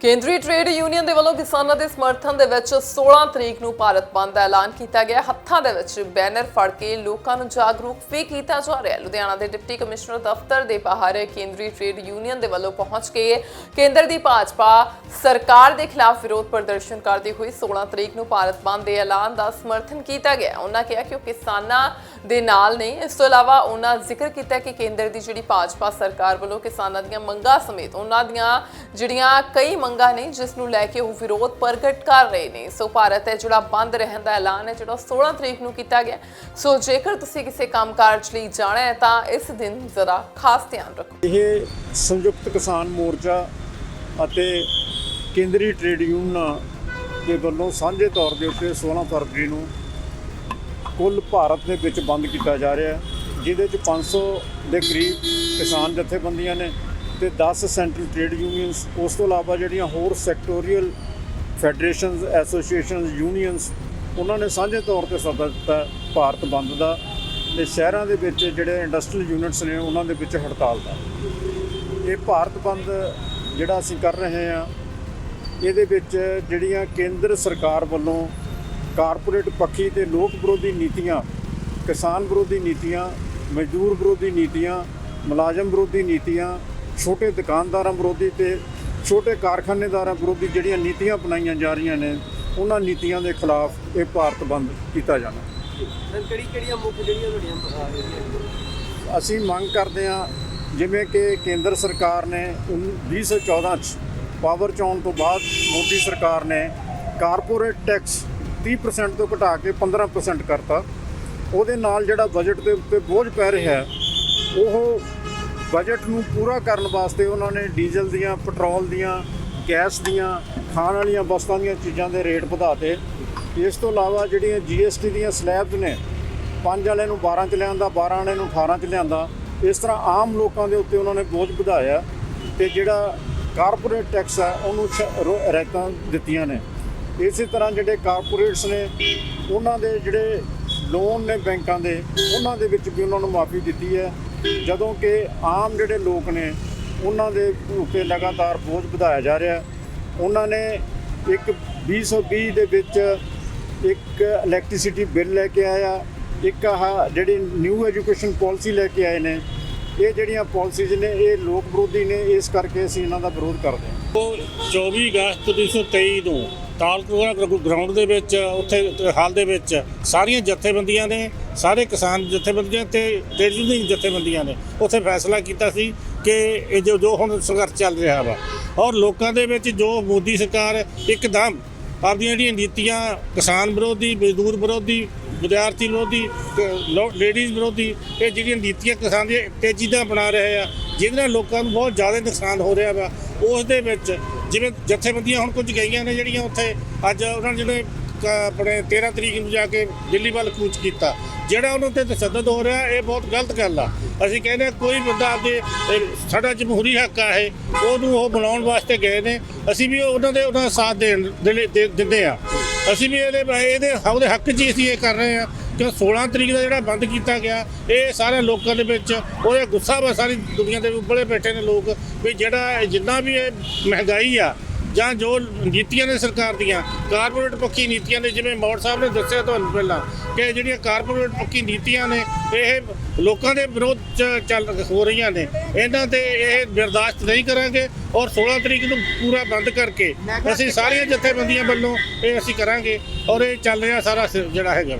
ਕੇਂਦਰੀ trade union ਦੇ ਵੱਲੋਂ ਕਿਸਾਨਾਂ ਦੇ ਸਮਰਥਨ ਦੇ ਵਿੱਚ 16 ਤਰੀਕ ਨੂੰ ਭਾਰਤ ਬੰਦ ਦਾ ਐਲਾਨ ਕੀਤਾ ਗਿਆ। ਹੱਥਾਂ ਦੇ ਵਿੱਚ ਬੈਨਰ ਫੜ ਕੇ ਲੋਕਾਂ ਨੂੰ ਜਾਗਰੂਕ ਵੀ ਕੀਤਾ ਜਾ ਰਿਹਾ ਲੁਧਿਆਣਾ ਦੇ ਡਿਪਟੀ ਕਮਿਸ਼ਨਰ ਦਫ਼ਤਰ ਦੇ ਬਾਹਰ ਕੇਂਦਰੀ ਟ੍ਰੇਡ ਯੂਨੀਅਨ ਦੇ ਵੱਲੋਂ ਪਹੁੰਚ ਕੇ ਕੇਂਦਰ ਦੀ ਭਾਜਪਾ ਸਰਕਾਰ ਦੇ ਖਿਲਾਫ ਵਿਰੋਧ ਪ੍ਰਦਰਸ਼ਨ ਕਰਦੀ ਹੋਈ 16 ਤਰੀਕ ਨੂੰ ਭਾਰਤ ਬੰਦ ਦੇ ਐਲਾਨ ਦਾ ਸਮਰਥਨ ਕੀਤਾ ਗਿਆ। ਉਹਨਾਂ ਕਿਹਾ ਕਿ ਉਹ ਕਿਸਾਨਾਂ ਦੇ ਨਾਲ ਨੇ। ਇਸ ਤੋਂ ਇਲਾਵਾ ਉਹਨਾਂ ਜ਼ਿਕਰ ਕੀਤਾ ਕਿ ਕੇਂਦਰ ਦੀ ਜਿਹੜੀ ਭਾਜਪਾ ਸਰਕਾਰ ਵੱਲੋਂ ਕਿਸਾਨਾਂ ਦੀਆਂ ਮੰਗਾਂ ਸਮੇਤ ਉਹਨਾਂ ਦੀਆਂ ਜਿਹੜੀਆਂ ਕਈ ਮੰਗਾਂ ਨੇ, ਜਿਸ ਨੂੰ ਲੈ ਕੇ ਉਹ ਵਿਰੋਧ ਪ੍ਰਗਟ ਕਰ ਰਹੇ ਨੇ। ਸੋ ਭਾਰਤ ਹੈ ਜਿਹੜਾ ਬੰਦ ਰਹਿਣ ਦਾ ਐਲਾਨ ਹੈ, ਜਿਹੜਾ 16 ਤਰੀਕ ਨੂੰ ਕੀਤਾ ਗਿਆ। ਸੋ ਜੇਕਰ ਤੁਸੀਂ ਕਿਸੇ ਕੰਮਕਾਜ ਲਈ ਜਾਣਾ ਹੈ, ਤਾਂ ਇਸ ਦਿਨ ਜ਼ਰਾ ਖਾਸ ਧਿਆਨ ਰੱਖੋ। ਇਹ ਸੰਯੁਕਤ ਕਿਸਾਨ ਮੋਰਚਾ ਅਤੇ ਕੇਂਦਰੀ ਟ੍ਰੇਡ ਯੂਨੀਅਨਾਂ ਦੇ ਵੱਲੋਂ ਸਾਂਝੇ ਤੌਰ ਦੇ ਉੱਤੇ 16 ਫਰਵਰੀ ਨੂੰ ਕੁੱਲ ਭਾਰਤ ਦੇ ਵਿੱਚ ਬੰਦ ਕੀਤਾ ਜਾ ਰਿਹਾ ਹੈ, ਜਿਹਦੇ ਚ 500 ਦੇ ਕਰੀਬ ਕਿਸਾਨ ਜਥੇਬੰਦੀਆਂ ਨੇ ਤੇ 10 ਸੈਂਟਰਲ ਟ੍ਰੇਡ ਯੂਨੀਅਨਸ, ਉਸ ਤੋਂ ਇਲਾਵਾ ਜਿਹੜੀਆਂ ਹੋਰ ਸੈਕਟੋਰੀਅਲ ਫੈਡਰੇਸ਼ਨਸ, ਐਸੋਸੀਏਸ਼ਨਸ, ਯੂਨੀਅਨਸ, ਉਹਨਾਂ ਨੇ ਸਾਂਝੇ ਤੌਰ ਤੇ ਸੱਦਾ ਦਿੱਤਾ ਭਾਰਤ ਬੰਦ ਦਾ ਤੇ ਸ਼ਹਿਰਾਂ ਦੇ ਵਿੱਚ ਜਿਹੜੇ ਇੰਡਸਟਰੀਅਲ ਯੂਨਿਟਸ ਨੇ, ਉਹਨਾਂ ਦੇ ਵਿੱਚ ਹੜਤਾਲ ਦਾ। ਇਹ ਭਾਰਤ ਬੰਦ ਜਿਹੜਾ ਅਸੀਂ ਕਰ ਰਹੇ ਹਾਂ, ਇਹਦੇ ਵਿੱਚ ਜਿਹੜੀਆਂ ਕੇਂਦਰ ਸਰਕਾਰ ਵੱਲੋਂ ਕਾਰਪੋਰੇਟ ਪੱਖੀ ਤੇ ਲੋਕ ਵਿਰੋਧੀ ਨੀਤੀਆਂ ਕਿਸਾਨ ਵਿਰੋਧੀ ਨੀਤੀਆਂ ਮਜ਼ਦੂਰ ਵਿਰੋਧੀ ਨੀਤੀਆਂ ਮੁਲਾਜ਼ਮ ਵਿਰੋਧੀ ਨੀਤੀਆਂ ਛੋਟੇ ਦੁਕਾਨਦਾਰਾਂ ਵਿਰੋਧੀ ਤੇ ਛੋਟੇ ਕਾਰਖਾਨੇਦਾਰਾਂ ਵਿਰੋਧੀ ਜਿਹੜੀਆਂ ਨੀਤੀਆਂ ਅਪਣਾਈਆਂ ਜਾ ਰਹੀਆਂ ਨੇ ਉਹਨਾਂ ਨੀਤੀਆਂ ਦੇ ਖਿਲਾਫ ਇਹ ਭਾਰਤ ਬੰਦ ਕੀਤਾ ਜਾਣਾ। ਮੈਮ ਕਿਹੜੀ ਕਿਹੜੀਆਂ ਮੁੱਖ ਜਿਹੜੀਆਂ ਤੁਹਾਡੀਆਂ ਅਹ, ਜਿਹੜੀਆਂ ਅਸੀਂ ਮੰਗ ਕਰਦੇ ਹਾਂ ਜਿਵੇਂ ਕਿ ਕੇਂਦਰ ਸਰਕਾਰ ਨੇ ਉਨ- 2014 ਚ ਪਾਵਰ ਚ ਆਉਣ ਤੋਂ ਬਾਅਦ ਮੋਦੀ ਸਰਕਾਰ ਨੇ ਕਾਰਪੋਰੇਟ ਟੈਕਸ 30% ਤੋਂ ਘਟਾ ਕੇ 15% ਕਰਤਾ। ਉਹਦੇ ਨਾਲ ਜਿਹੜਾ ਬਜਟ ਦੇ ਉੱਤੇ ਬੋਝ ਪੈ ਰਿਹਾ ਹੈ, ਉਹ ਬਜਟ ਨੂੰ ਪੂਰਾ ਕਰਨ ਵਾਸਤੇ ਉਹਨਾਂ ਨੇ ਡੀਜ਼ਲ ਦੀਆਂ, ਪੈਟਰੋਲ ਦੀਆਂ, ਗੈਸ ਦੀਆਂ, ਖਾਣ ਵਾਲੀਆਂ ਵਸਤਾਂ ਦੀਆਂ ਚੀਜ਼ਾਂ ਦੇ ਰੇਟ ਵਧਾਤੇ। ਇਸ ਤੋਂ ਇਲਾਵਾ ਜਿਹੜੀਆਂ ਜੀਐਸਟੀ ਦੀਆਂ ਸਲੈਬਸ ਨੇ, ਪੰਜ ਵਾਲੇ ਨੂੰ 12 ਚ ਲਿਆਂਦਾ 12 ਵਾਲੇ ਨੂੰ 18 ਚ ਲਿਆਂਦਾ। ਇਸ ਤਰ੍ਹਾਂ ਆਮ ਲੋਕਾਂ ਦੇ ਉੱਤੇ ਉਹਨਾਂ ਨੇ ਬੋਝ ਵਧਾਇਆ ਤੇ ਜਿਹੜਾ ਕਾਰਪੋਰੇਟ ਟੈਕਸ ਹੈ, ਉਹਨੂੰ ਛ- ਰੋ- ਰਿਆਇਤਾਂ ਦਿੱਤੀਆਂ ਨੇ। ਇਸੇ ਤਰ੍ਹਾਂ ਜਿਹੜੇ ਕਾਰਪੋਰੇਟਸ ਨੇ, ਉਹਨਾਂ ਦੇ ਜਿਹੜੇ ਲੋਨ ਨੇ ਬੈਂਕਾਂ ਦੇ, ਉਹਨਾਂ ਦੇ ਵਿੱਚ ਵੀ ਉਹਨਾਂ ਨੂੰ ਮਾਫੀ ਦਿੱਤੀ ਹੈ। ਜਦੋਂ ਕਿ ਆਮ ਜਿਹੜੇ ਲੋਕ ਨੇ, ਉਹਨਾਂ ਦੇ ਉੱਤੇ ਲਗਾਤਾਰ ਬੋਝ ਵਧਾਇਆ ਜਾ ਰਿਹਾ ਉਹਨਾਂ ਨੇ ਇੱਕ 2020 ਦੇ ਵਿੱਚ ਇੱਕ ਇਲੈਕਟ੍ਰਿਸਿਟੀ ਬਿੱਲ ਲੈ ਕੇ ਆਇਆ, ਇੱਕ ਆਹ ਜਿਹੜੀ ਨਿਊ ਐਜੂਕੇਸ਼ਨ ਪਾਲਿਸੀ ਲੈ ਕੇ ਆਏ ਨੇ। ਇਹ ਜਿਹੜੀਆਂ ਪਾਲਿਸੀਜ਼ ਨੇ, ਇਹ ਲੋਕ ਵਿਰੋਧੀ ਨੇ, ਇਸ ਕਰਕੇ ਅਸੀਂ ਇਹਨਾਂ ਦਾ ਵਿਰੋਧ ਕਰਦੇ ਹਾਂ। ਉਹ 24 ਅਗਸਤ 1923 ਨੂੰ ਤਾਲਕੋੜਾ ਗਰਾਊਂਡ ਦੇ ਵਿੱਚ, ਉੱਥੇ ਹਾਲ ਦੇ ਵਿੱਚ ਸਾਰੀਆਂ ਜਥੇਬੰਦੀਆਂ ਨੇ, ਸਾਰੇ ਕਿਸਾਨ ਜਥੇਬੰਦੀਆਂ ਤੇ ਟ੍ਰੇਡ ਯੂਨੀਅਨ ਜਥੇਬੰਦੀਆਂ ਨੇ, ਉੱਥੇ ਫੈਸਲਾ ਕੀਤਾ ਸੀ ਕਿ ਇਹ ਜੋ ਜੋ ਹੁਣ ਸੰਘਰਸ਼ ਚੱਲ ਰਿਹਾ ਵਾ ਔਰ ਲੋਕਾਂ ਦੇ ਵਿੱਚ ਜੋ ਮੋਦੀ ਸਰਕਾਰ ਇੱਕਦਮ ਆਪਦੀਆਂ ਜਿਹੜੀਆਂ ਨੀਤੀਆਂ ਕਿਸਾਨ ਵਿਰੋਧੀ, ਮਜ਼ਦੂਰ ਵਿਰੋਧੀ ਵਿਦਿਆਰਥੀ ਵਿਰੋਧੀ ਲੇਡੀਜ਼ ਵਿਰੋਧੀ ਇਹ ਜਿਹੜੀਆਂ ਨੀਤੀਆਂ ਕਿਸਾਨ ਦੀਆਂ ਤੇਜ਼ੀਦਾਂ ਬਣਾ ਰਹੇ ਆ, ਜਿਹਦੇ ਨਾਲ ਲੋਕਾਂ ਨੂੰ ਬਹੁਤ ਜ਼ਿਆਦਾ ਨੁਕਸਾਨ ਹੋ ਰਿਹਾ ਵਾ, ਉਸ ਦੇ ਵਿੱਚ ਜਿਵੇਂ ਜਥੇਬੰਦੀਆਂ ਹੁਣ ਕੁਝ ਗਈਆਂ ਨੇ ਜਿਹੜੀਆਂ ਉੱਥੇ, ਅੱਜ ਉਹਨਾਂ ਨੇ ਜਿਹੜੇ ਕ- ਆਪਣੇ 13 ਤਰੀਕ ਨੂੰ ਜਾ ਕੇ ਦਿੱਲੀ ਵੱਲ ਕੂਚ ਕੀਤਾ, ਜਿਹੜਾ ਉਹਨਾਂ ਤੇ ਤਸ਼ੱਦਦ ਹੋ ਰਿਹਾ, ਇਹ ਬਹੁਤ ਗਲਤ ਗੱਲ ਆ। ਅਸੀਂ ਕਹਿੰਦੇ ਹਾਂ ਕੋਈ ਬੰਦਾ ਆਪਦੇ ਸਾਡਾ ਜਮਹੂਰੀ ਹੱਕ ਆ ਇਹ, ਉਹਨੂੰ ਉਹ ਬਣਾਉਣ ਵਾਸਤੇ ਗਏ ਨੇ, ਅਸੀਂ ਵੀ ਉਹਨਾਂ ਦੇ, ਉਹਨਾਂ ਦਾ ਸਾਥ ਦੇਣ ਦੇ, ਦਿੰਦੇ ਆ। ਅਸੀਂ ਵੀ ਇਹਦੇ ਇਹਦੇ ਉਹਦੇ ਹੱਕ 'ਚ ਹੀ ਅਸੀਂ ਇਹ ਕਰ ਰਹੇ ਹਾਂ ਕਿ 16 ਤਰੀਕ ਦਾ ਜਿਹੜਾ ਬੰਦ ਕੀਤਾ ਗਿਆ, ਇਹ ਸਾਰੇ ਲੋਕਾਂ ਦੇ ਵਿੱਚ ਉਹਦੇ ਗੁੱਸਾ ਵਾ ਸਾਰੀ ਦੁਨੀਆ ਦੇ ਉੱਪਰੇ ਬੈਠੇ ਨੇ ਲੋਕ ਵੀ ਜਿਹੜਾ ਜਿੰਨਾ ਵੀ ਇਹ ਮਹਿੰਗਾਈ ਆ ਜਾਂ ਜੋ ਨੀਤੀਆਂ ਨੇ ਸਰਕਾਰ ਦੀਆਂ ਕਾਰਪੋਰੇਟ ਪੱਖੀ ਨੀਤੀਆਂ ਨੇ ਜਿਵੇਂ ਮੌੜ ਸਾਹਿਬ ਨੇ ਦੱਸਿਆ ਤੁਹਾਨੂੰ ਪਹਿਲਾਂ ਕਿ ਜਿਹੜੀਆਂ ਕਾਰਪੋਰੇਟ ਪੱਖੀ ਨੀਤੀਆਂ ਨੇ ਇਹ ਲੋਕਾਂ ਦੇ ਵਿਰੋਧ ਚ ਚੱਲ ਹੋ ਰਹੀਆਂ ਨੇ ਇਹਨਾਂ ਤੇ ਇਹ ਬਰਦਾਸ਼ਤ ਨਹੀਂ ਕਰਾਂਗੇ ਔਰ 16 ਤਰੀਕ ਨੂੰ ਪੂਰਾ ਬੰਦ ਕਰਕੇ ਅਸੀਂ ਸਾਰੀਆਂ ਜਥੇਬੰਦੀਆਂ ਵੱਲੋਂ ਇਹ ਅਸੀਂ ਕਰਾਂਗੇ ਔਰ ਇਹ ਚੱਲ ਰਿਹਾ ਸਾਰਾ ਜਿਹੜਾ ਹੈਗਾ।